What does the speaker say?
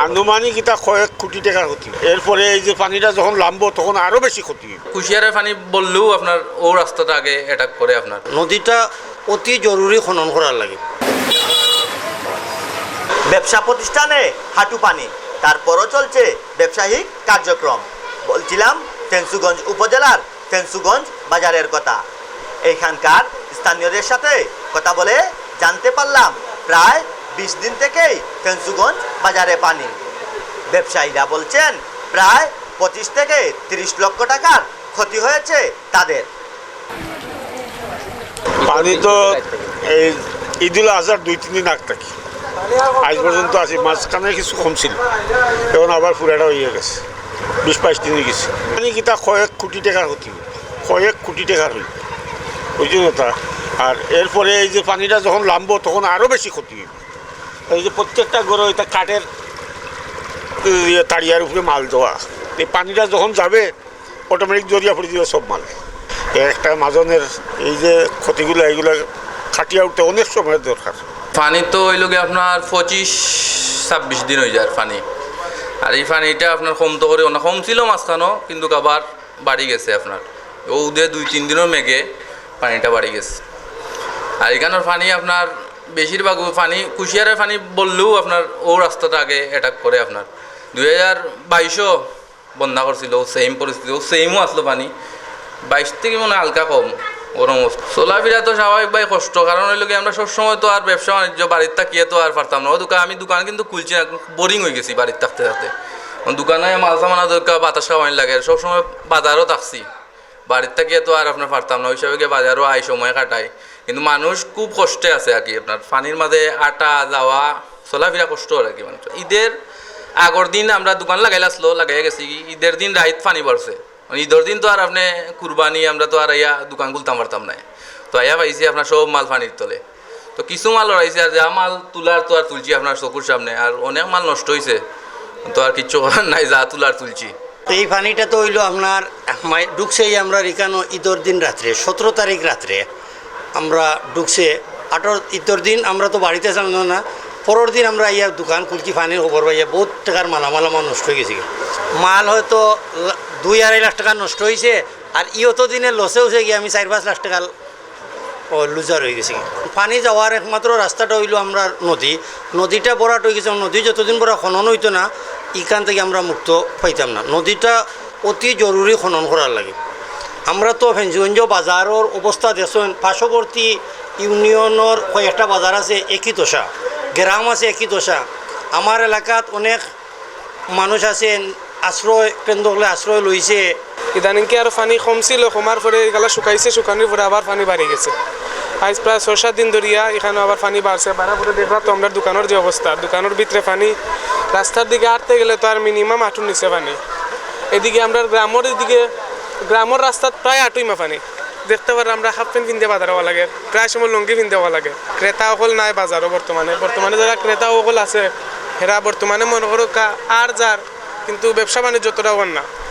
আনুমানিক এটা কয়েক কোটি টাকার ক্ষতি। এরপরে এই যে পানিটা যখন নামবো তখন আরও বেশি ক্ষতি কুশিয়ারের পানি বললেও আপনার ও রাস্তাটা আগে অ্যাটাক করে আপনার। নদীটা অতি জরুরি খনন করার লাগে। ব্যবসা প্রতিষ্ঠানে হাঁটু পানি তারপরও চলছে ব্যবসায়িক কার্যক্রম। বলছিলাম ফেন্সুগঞ্জ উপজেলার ফেন্সুগঞ্জ বাজারের কথা। এইখানকার স্থানীয়দের সাথে কথা বলে জানতে পারলাম প্রায় বিশ দিন থেকেই ফেন্সুগঞ্জ বাজারে পানি। ব্যবসায়ীরা বলছেন, প্রায় পঁচিশ থেকে তিরিশ লক্ষ টাকার ক্ষতি হয়েছে তাদের। পানি তো এই ঈদুল আজহার দুই, তিন দিন আগ থাকি। আজ পর্যন্ত আছে মাঝখানে কিছু কম ছিল এখন আবার পুরাটা হয়ে গেছে। বিশ, বাইশ দিন গেছে। পানি কিতা কয়েক কোটি টাকার ক্ষতি? হবে। কয়েক কোটি টাকার হইব বুঝলি না তা? আর এরপরে এই যে পানিটা যখন নামবো তখন আরও বেশি ক্ষতি হবে এই যে প্রত্যেকটা গরু এটা কাঠের তাড়িয়ার উপরে মাল দেওয়া এই পানিটা যখন যাবে অটোমেটিক জড়িয়া পড়ে দিবে সব মাল। একটা মাজনের এই যে ক্ষতিগুলো, এইগুলো খাটিয়ে উঠতে অনেক সময়ের দরকার। পানি তো হইল গিয়ে আপনার পঁচিশ, ছাব্বিশ দিন হয়ে যায় পানি। আর এই পানিটা আপনার কম তো করে কম ছিল মাঝখানো কিন্তু আবার বাড়ি গেছে আপনার। ও দিয়ে দুই, তিন দিনও মেঘে পানিটা বাড়ি গেছে। আর এখানের পানি আপনার বেশিরভাগ পানি কুশিয়ারের পানি বললেও আপনার ও রাস্তাটা আগে অ্যাটাক করে আপনার। দুই হাজার বাইশও বন্ধা করছিল সেম পরিস্থিতি, ও সেমও আসলো পানি বাইশ থেকে মনে হালকা কম অবস্থা। চলাফেরা তো স্বাভাবিক ভাই কষ্ট, কারণ হইল কি আমরা সবসময় তো আর ব্যবসা বাণিজ্য, বাড়ির থাকিয়ে তো আর পারতাম না। ও দোকান, আমি দোকান কিন্তু খুলছি না বোরিং হয়ে গেছি বাড়ির থাকতে থাকতে। দোকানে মাল সামানা দরকার, বাতাস খাওয়ানি লাগে, সবসময় বাজারও থাকছি। বাড়ির থেকে তো আর আপনার পারতাম না ওই হিসাবে বাজারও আই সময় কাটাই কিন্তু মানুষ খুব কষ্টে আছে আর কি আপনার। পানির মাঝে আটা, যাওয়া, চলাফেরা কষ্ট আর কি মানুষ ঈদের আগর দিন আমরা দোকান লাগাইলে আসলো লাগাই গেছি। ঈদের দিন রাইত পানি বাড়ছে ঈদের দিন তো আর আপনি কুরবানি আমরা তো আর ইয়া দোকান খুলতাম পারতাম না তো আইয়া পাইছি আপনার সব মাল পানির তলে। তো কিছু মাল রয়েছে আর যা মাল তুলার তো আর তুলছি আপনার চকুর সামনে। আর অনেক মাল নষ্ট হয়েছে তো আর কিচ্ছু নাই, যা তুলার তুলছি। তো এই পানিটা তো হইল আপনার ঢুকছেই আমরা এখানো ঈদর দিন রাত্রে, সতেরো তারিখ রাত্রে। আমরা ঢুকছে আঠারো, ঈদর দিন আমরা তো বাড়িতে ছিলাম না পরের দিন আমরা ইয়া দোকান খুলছি পানির খবর পাইয়া বহুত টাকার মালামাল আমার নষ্ট হয়ে গেছে মাল হয়তো দুই আড়াই লাখ টাকা নষ্ট হয়েছে আর ইয়ত দিনে লসে হয়েছে গিয়ে আমি চার পাঁচ লাখ টাকা লুজার হয়ে গেছে। পানি যাওয়ার একমাত্র রাস্তাটা হইল আমরা নদী। নদীটা বরাট হয়ে গেছে নদী যতদিন বড় খনন হইতো না ইখান থেকে আমরা মুক্ত পাইতাম না। নদীটা অতি জরুরি খনন করার লাগে। আমরা তো ফেঞ্চুগঞ্জ বাজারের অবস্থা দেখছেন, পার্শ্ববর্তী ইউনিয়নের কয়েকটা বাজার আছে, একই দশা। গ্রাম আছে, একই দশা। আমার এলাকাত অনেক মানুষ আছেন, আশ্রয় কেন্দ্রগুলো আশ্রয় লইছে। ইদানিং কি আর পানি কম ছিল কমার পরে এগুলা শুকাইছে, শুকানোর পরে আবার পানি বাড়ি গেছে। আজ প্রায় ছয়, সাত দিন ধরিয়া এখানে আবার পানি বাড়ছে বাড়ার পরে দেখবা তো আমরা দোকানের যে অবস্থা দোকানের ভিতরে পানি রাস্তার দিকে আটতে গেলে তো আর মিনিমাম আটুর নিচে পানি এদিকে আমরা গ্রামের এদিকে গ্রামের রাস্তাত প্রায় আটুইমা পানি দেখতে পারে আমরা হাফ প্যান্ট কিনতে বাজার হওয়া লাগে। প্রায় সময় লুঙ্গি কিনতে হওয়া লাগে। ক্রেতা অকল নাই বাজারও বর্তমানে বর্তমানে যারা ক্রেতা অকল আছে হেরা বর্তমানে মনে করো আর যার কিন্তু ব্যবসা বাণিজ্য যতটা না।